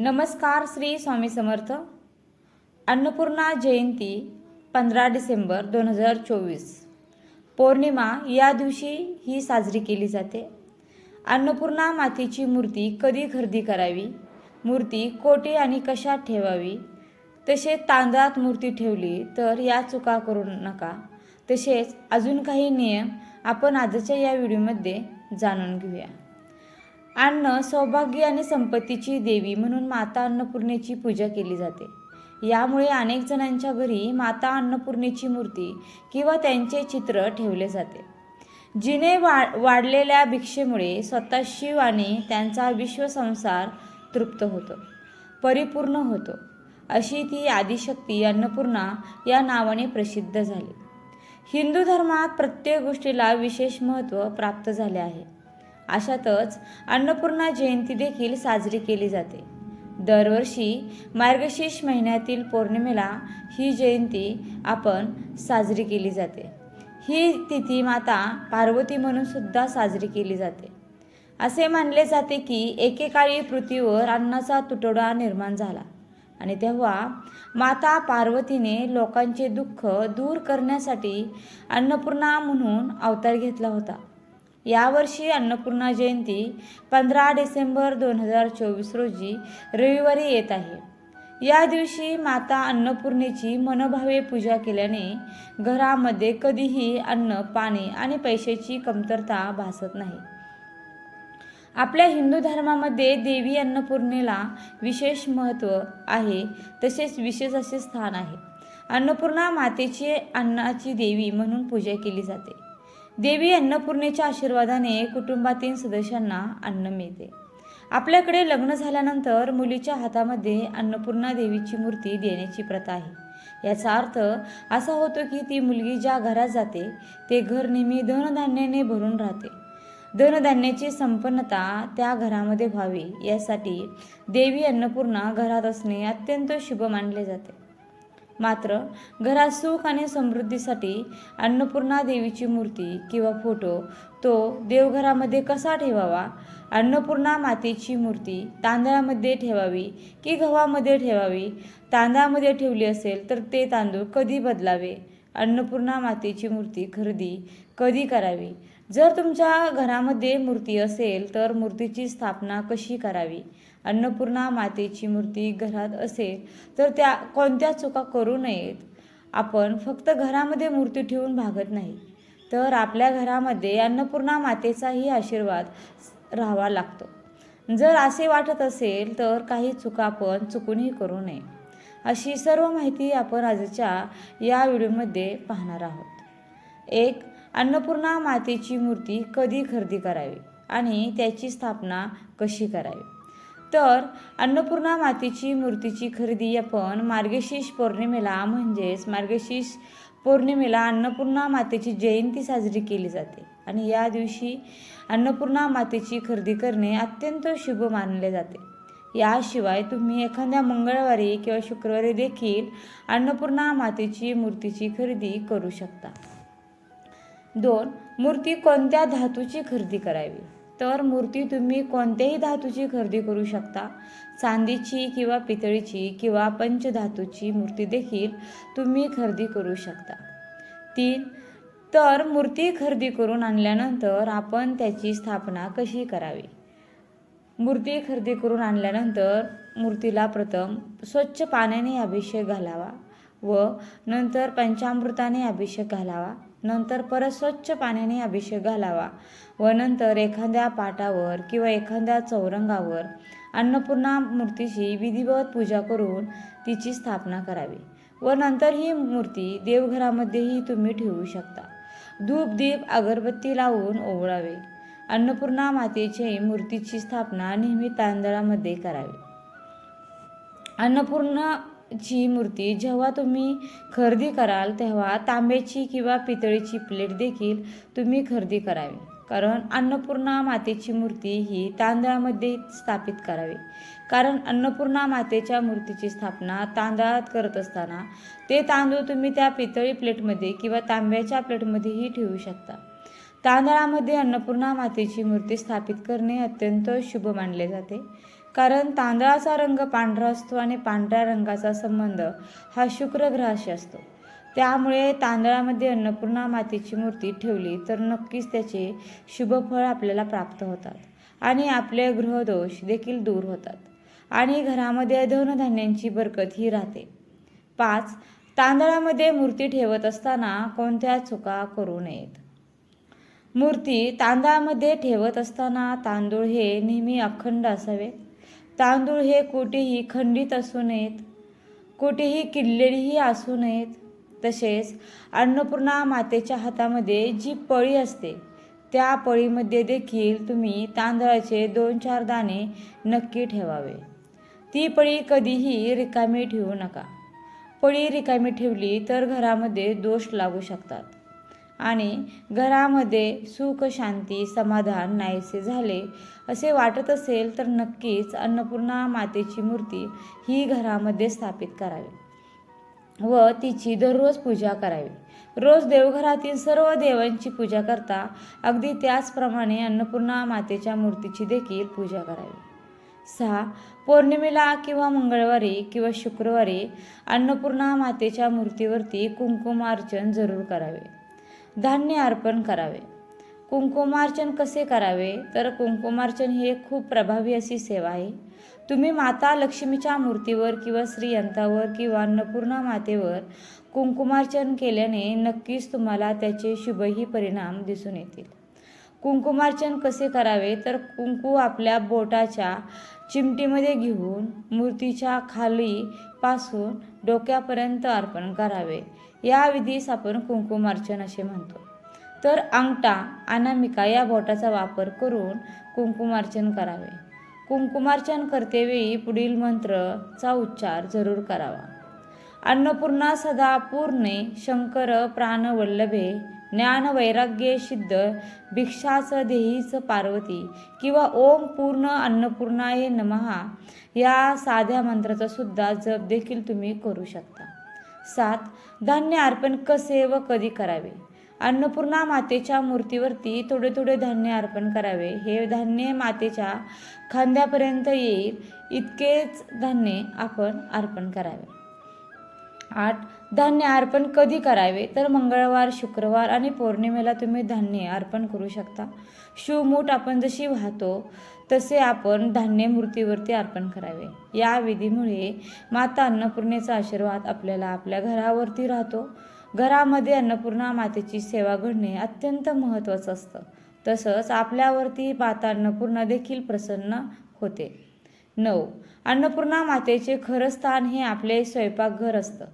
नमस्कार श्री स्वामी समर्थ. अन्नपूर्णा जयंती पंधरा डिसेंबर दोन हजार चोवीस. पौर्णिमा या दिवशी ही साजरी केली जाते. अन्नपूर्णा मातेची मूर्ती कधी खरेदी करावी? मूर्ती कोठे आणि कशात ठेवावी? तसे तांदळात मूर्ती ठेवली तर या चुका करू नका. तसेच अजून काही नियम आपण आजच्या या व्हिडिओमध्ये जाणून घेऊया. अन्न सौभाग्य आणि संपत्तीची देवी म्हणून माता अन्नपूर्णेची पूजा केली जाते. यामुळे अनेक जणांच्या घरी माता अन्नपूर्णेची मूर्ती किंवा त्यांचे चित्र ठेवले जाते. जिने वा वाढलेल्या भिक्षेमुळे स्वतः शिव आणि त्यांचा विश्वसंसार तृप्त होतो परिपूर्ण होतो. अशी ती आदिशक्ती अन्नपूर्णा या नावाने प्रसिद्ध झाली. हिंदू धर्मात प्रत्येक गोष्टीला विशेष महत्त्व प्राप्त झाले आहे. अशातच अन्नपूर्णा जयंती देखील साजरी केली जाते. दरवर्षी मार्गशीर्ष महिन्यातील पौर्णिमेला ही जयंती आपण साजरी केली जाते. ही तिथी माता पार्वती म्हणून सुद्धा साजरी केली जाते. असे मानले जाते की एकेकाळी पृथ्वीवर अन्नाचा तुटवडा निर्माण झाला आणि तेव्हा माता पार्वतीने लोकांचे दुःख दूर करण्यासाठी अन्नपूर्णा म्हणून अवतार घेतला होता. यावर्षी अन्नपूर्णा जयंती पंधरा डिसेंबर दोन हजार चोवीस रोजी रविवारी येत आहे. या दिवशी माता अन्नपूर्णेची मनोभावे पूजा केल्याने घरामध्ये कधीही अन्न पाणी आणि पैशाची कमतरता भासत नाही. आपल्या हिंदू धर्मामध्ये देवी अन्नपूर्णेला विशेष महत्त्व आहे तसेच विशेष असे स्थान आहे. अन्नपूर्णा मातेची अन्नाची देवी म्हणून पूजा केली जाते. देवी अन्नपूर्णेच्या आशीर्वादाने कुटुंबातील सदस्यांना अन्न मिळते. आपल्याकडे लग्न झाल्यानंतर मुलीच्या हातामध्ये अन्नपूर्णा देवीची मूर्ती देण्याची प्रथा आहे. याचा अर्थ असा होतो की ती मुलगी ज्या घरात जाते ते घर नेहमी धनधान्याने भरून राहते. धनधान्याची संपन्नता त्या घरामध्ये व्हावी यासाठी देवी अन्नपूर्णा घरात असणे अत्यंत शुभ मानले जाते. मात्र घरात सुख आणि समृद्धीसाठी अन्नपूर्णा देवीची मूर्ती किंवा फोटो तो देवघरामध्ये कसा ठेवावा? अन्नपूर्णा मातेची मूर्ती तांदळामध्ये ठेवावी की गव्हामध्ये ठेवावी? तांदळामध्ये ठेवली असेल तर ते तांदूळ कधी बदलावे? अन्नपूर्णा मातेची मूर्ती खरेदी कधी करावी? जर तुमच्या घरामध्ये मूर्ती असेल तर मूर्तीची स्थापना कशी करावी? अन्नपूर्णा मातेची मूर्ती घरात असेल तर त्या कोणत्या चुका करू नयेत? आपण फक्त घरामध्ये मूर्ती ठेवून भागत नाही तर आपल्या घरामध्ये अन्नपूर्णा मातेचाही आशीर्वाद राहावा लागतो. जर असे वाटत असेल तर काही चुका आपण चुकूनही करू नये. अशी सर्व माहिती आपण आजच्या या व्हिडिओमध्ये पाहणार आहोत. एक अन्नपूर्णा मातेची मूर्ती कधी खरेदी करावी आणि त्याची स्थापना कशी करावी? तर अन्नपूर्णा मातेची मूर्तीची खरेदी आपण मार्गशीर्ष पौर्णिमेला म्हणजेच मार्गशीर्ष पौर्णिमेला अन्नपूर्णा मातेची जयंती साजरी केली जाते. आणि या दिवशी अन्नपूर्णा मातेची खरेदी करणे अत्यंत शुभ मानले जाते. याशिवाय तुम्ही एखाद्या मंगळवारी किंवा शुक्रवारी देखील अन्नपूर्णा मातेची मूर्तीची खरेदी करू शकता. दोन मूर्ती कोणत्या धातूची खरेदी करावी? तर मूर्ती तुम्ही कोणत्याही धातूची खरेदी करू शकता. चांदीची किंवा पितळीची किंवा पंचधातूची मूर्ती देखील तुम्ही खरेदी करू शकता. तीन तर मूर्ती खरेदी करून आणल्यानंतर आपण त्याची स्थापना कशी करावी? मूर्ती खरेदी करून आणल्यानंतर मूर्तीला प्रथम स्वच्छ पाण्याने अभिषेक घालावा व नंतर पंचामृताने अभिषेक घालावा. नंतर परत स्वच्छ पाण्याने अभिषेक घालावा व नंतर एखाद्या पाटावर किंवा एखाद्या चौरंगावर अन्नपूर्णा मूर्तीची विधिवत पूजा करून तिची स्थापना करावी व नंतर ही मूर्ती देवघरामध्येही तुम्ही ठेवू शकता. धूप दीप अगरबत्ती लावून ओवळावे. अन्नपूर्णा मातेची मूर्तीची स्थापना नेहमी तांदळामध्ये करावी. अन्नपूर्णा ची मूर्ती जेव्हा तुम्ही खरेदी कराल तेव्हा तांब्याची किंवा पितळीची प्लेट देखील तुम्ही खरेदी करावी. कारण अन्नपूर्णा मातेची मूर्ती ही तांदळामध्ये स्थापित करावी. कारण अन्नपूर्णा मातेच्या मूर्तीची स्थापना तांदळात करत असताना ते तांदूळ तुम्ही त्या पितळी प्लेटमध्ये किंवा तांब्याच्या प्लेटमध्येही ठेवू शकता. तांदळामध्ये अन्नपूर्णा मातेची मूर्ती स्थापित करणे अत्यंत शुभ मानले जाते. कारण तांदळाचा रंग पांढरा असतो आणि पांढऱ्या रंगाचा संबंध हा शुक्र ग्रहाशी असतो. त्यामुळे तांदळामध्ये अन्नपूर्णा मातेची मूर्ती ठेवली तर नक्कीच त्याचे शुभफळ आपल्याला प्राप्त होतात आणि आपले ग्रहदोष देखील दूर होतात आणि घरामध्ये धनधान्यांची बरकत ही राहते. पाच तांदळामध्ये मूर्ती ठेवत असताना कोणत्या चुका करू नयेत? मूर्ती तांदळामध्ये ठेवत असताना तांदूळ हे नेहमी अखंड असावे. तांदूळ हे कुठेही खंडित असू नयेत कुठेही किडलेलीही असू नयेत. तसेच अन्नपूर्णा मातेच्या हातामध्ये जी पळी असते त्या पळीमध्ये देखील तुम्ही तांदळाचे दोन चार दाणे नक्की ठेवावे. ती पळी कधीही रिकामी ठेवू नका. पळी रिकामी ठेवली तर घरामध्ये दोष लागू शकतात. आणि घरामध्ये सुख शांती समाधान नाहीसे झाले. असे वाटत असेल तर नक्कीच अन्नपूर्णा मातेची मूर्ती ही घरामध्ये स्थापित करावी व तिची दररोज पूजा करावी. रोज देवघरातील सर्व देवांची पूजा करता अगदी त्याचप्रमाणे अन्नपूर्णा मातेच्या मूर्तीची देखील पूजा करावी. सहा पौर्णिमेला किंवा मंगळवारी किंवा शुक्रवारी अन्नपूर्णा मातेच्या मूर्तीवरती कुंकुमार्चन जरूर करावे. धान्य अर्पण करावे. कुंकुमार्चन कसे करावे? तर कुंकुमार्चन ही एक खूप प्रभावी अशी सेवा आहे. तुम्ही माता लक्ष्मीच्या मूर्तीवर किंवा श्रीयंतावर किंवा अन्नपूर्णा मातेवर कुंकुमार्चन केल्याने नक्कीच तुम्हाला त्याचे शुभही परिणाम दिसून येतील. कुंकुमार्चन कसे करावे? तर कुंकू आपल्या बोटाच्या चिमटीमध्ये घेऊन मूर्तीच्या खाली पासून डोक्यापर्यंत अर्पण करावे. या विधीस आपण कुंकुमार्चन असे म्हणतो. तर अंगठा अनामिका या बोटाचा वापर करून कुंकुमार्चन करावे. कुंकुमार्चन करतेवेळी पुढील मंत्रचा उच्चार जरूर करावा. अन्नपूर्णा सदा पूर्णे शंकर प्राणवल्लभे ज्ञान वैराग्य सिद्ध भिक्षाच देहीच पार्वती किंवा ओम पूर्ण अन्नपूर्णाय नमहा या साध्या मंत्राचा सुद्धा जप देखील तुम्ही करू शकता. सात धान्य अर्पण कसे व कधी करावे? अन्नपूर्णा मातेच्या मूर्तीवरती थोडे थोडे धान्य अर्पण करावे. हे धान्य मातेच्या खांद्यापर्यंत येईल. इतकेच धान्य आपण अर्पण करावे. आठ. धान्य अर्पण कधी करावे? तर मंगळवार शुक्रवार आणि पौर्णिमेला तुम्ही धान्य अर्पण करू शकता. शिवमूठ आपण जशी वाहतो तसे आपण धान्य मूर्तीवरती अर्पण करावे. या विधीमुळे माता अन्नपूर्णेचा आशीर्वाद आपल्याला आपल्या घरावरती राहतो. घरामध्ये अन्नपूर्णा मातेची सेवा घडणे अत्यंत महत्त्वाचं असतं. तसंच आपल्यावरती माता अन्नपूर्णा देखील प्रसन्न होते. नऊ. अन्नपूर्णा मातेचे खरं स्थान हे आपले स्वयंपाकघर असतं.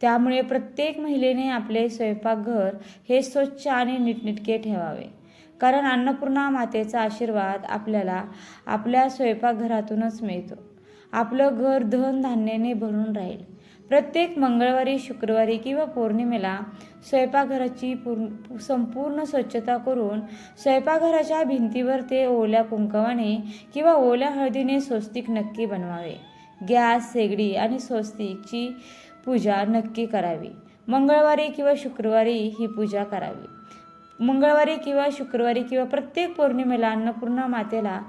त्यामुळे प्रत्येक महिलेने आपले स्वयंपाकघर हे स्वच्छ आणि नीटनेटके ठेवावे. कारण अन्नपूर्णा मातेचा आशीर्वाद आपल्याला आपल्या स्वयंपाकघरातूनच मिळतो. आपलं घर धन धान्याने भरून राहील. प्रत्येक मंगळवारी शुक्रवारी किंवा पौर्णिमेला स्वयंपाकघराची पूर्ण संपूर्ण स्वच्छता करून स्वयंपाकघराच्या भिंतीवर ते ओल्या कुंकवाने किंवा ओल्या हळदीने स्वस्तिक नक्की बनवावे. गॅस शेगडी आणि स्वस्तिकची पूजा नक्की करावी. मंगळवारी किंवा शुक्रवारी ही पूजा करावी. मंगळवारी किंवा शुक्रवारी किंवा प्रत्येक पौर्णिमेला अन्नपूर्णा मातेला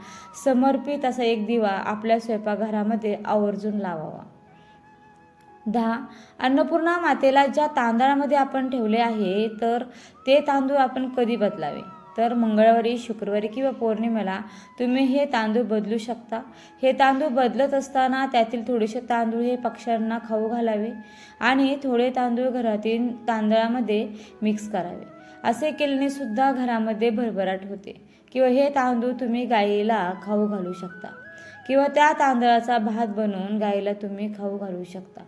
समर्पित असा एक दिवा आपल्या स्वयंपाकघरामध्ये आवर्जून लावावा. दहा अन्नपूर्णा मातेला ज्या तांदळामध्ये आपण ठेवले आहे तर ते तांदूळ आपण कधी बदलावे? तर मंगळवारी शुक्रवारी किंवा पौर्णिमेला तुम्ही हे तांदूळ बदलू शकता. हे तांदूळ बदलत असताना त्यातील थोडेसे तांदूळ हे पक्ष्यांना खाऊ घालावे आणि थोडे तांदूळ घरातील तांदळामध्ये मिक्स करावे. असे केल्याने सुद्धा घरामध्ये भरभराट होते किंवा हे तांदूळ तुम्ही गाईला खाऊ घालू शकता किंवा त्या तांदळाचा भात बनवून गाईला तुम्ही खाऊ घालू शकता.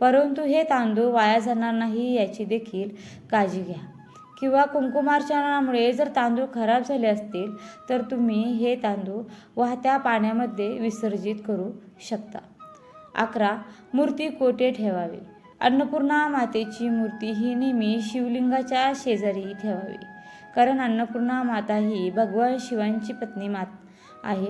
परंतु हे तांदूळ वाया जाणार नाही याची देखील काळजी घ्या. किंवा कुंकुमार्चनामुळे जर तांदूळ खराब झाले असतील तर तुम्ही हे तांदूळ वाहत्या पाण्यामध्ये विसर्जित करू शकता. अकरा. मूर्ती कोठे ठेवावी? अन्नपूर्णा मातेची मूर्ती ही नेहमी शिवलिंगाच्या शेजारी ठेवावी. कारण अन्नपूर्णा माता ही भगवान शिवांची पत्नी मात आहे.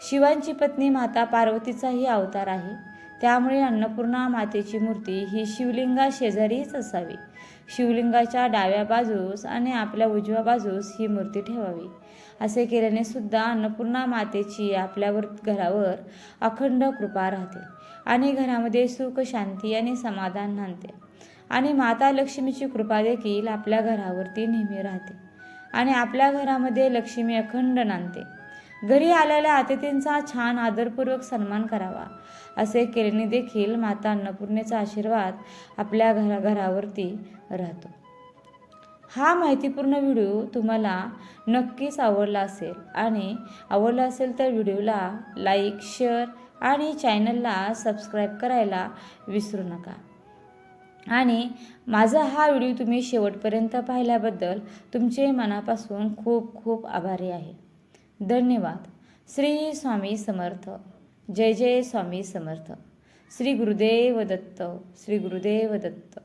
शिवांची पत्नी माता पार्वतीचाही अवतार आहे. त्यामुळे अन्नपूर्णा मातेची मूर्ती ही शिवलिंगा शेजारीच असावी. शिवलिंगाच्या डाव्या बाजूस आणि आपल्या उजव्या बाजूस ही मूर्ती ठेवावी. असे केल्याने सुद्धा अन्नपूर्णा मातेची आपल्यावर घरावर अखंड कृपा राहते आणि घरामध्ये सुख शांती आणि समाधान नांदते. आणि माता लक्ष्मीची कृपा देखील आपल्या घरावरती नेहमी राहते आणि आपल्या घरामध्ये लक्ष्मी अखंड नांदते. घरी आलेल्या अतिथींचा छान आदरपूर्वक सन्मान करावा. असे केल्याने देखील माता अन्नपूर्णेचा आशीर्वाद आपल्या घरा घरावरती राहतो. हा माहितीपूर्ण व्हिडिओ तुम्हाला नक्कीच आवडला असेल आणि आवडला असेल तर व्हिडिओला लाईक शेअर आणि चॅनलला सबस्क्राईब करायला विसरू नका. आणि माझा हा व्हिडिओ तुम्ही शेवटपर्यंत पाहिल्याबद्दल तुमचे मनापासून खूप खूप आभारी आहे. धन्यवाद. श्री स्वामी समर्थ. जय जय स्वामी समर्थ. श्री गुरुदेव दत्त श्री गुरुदेव दत्त.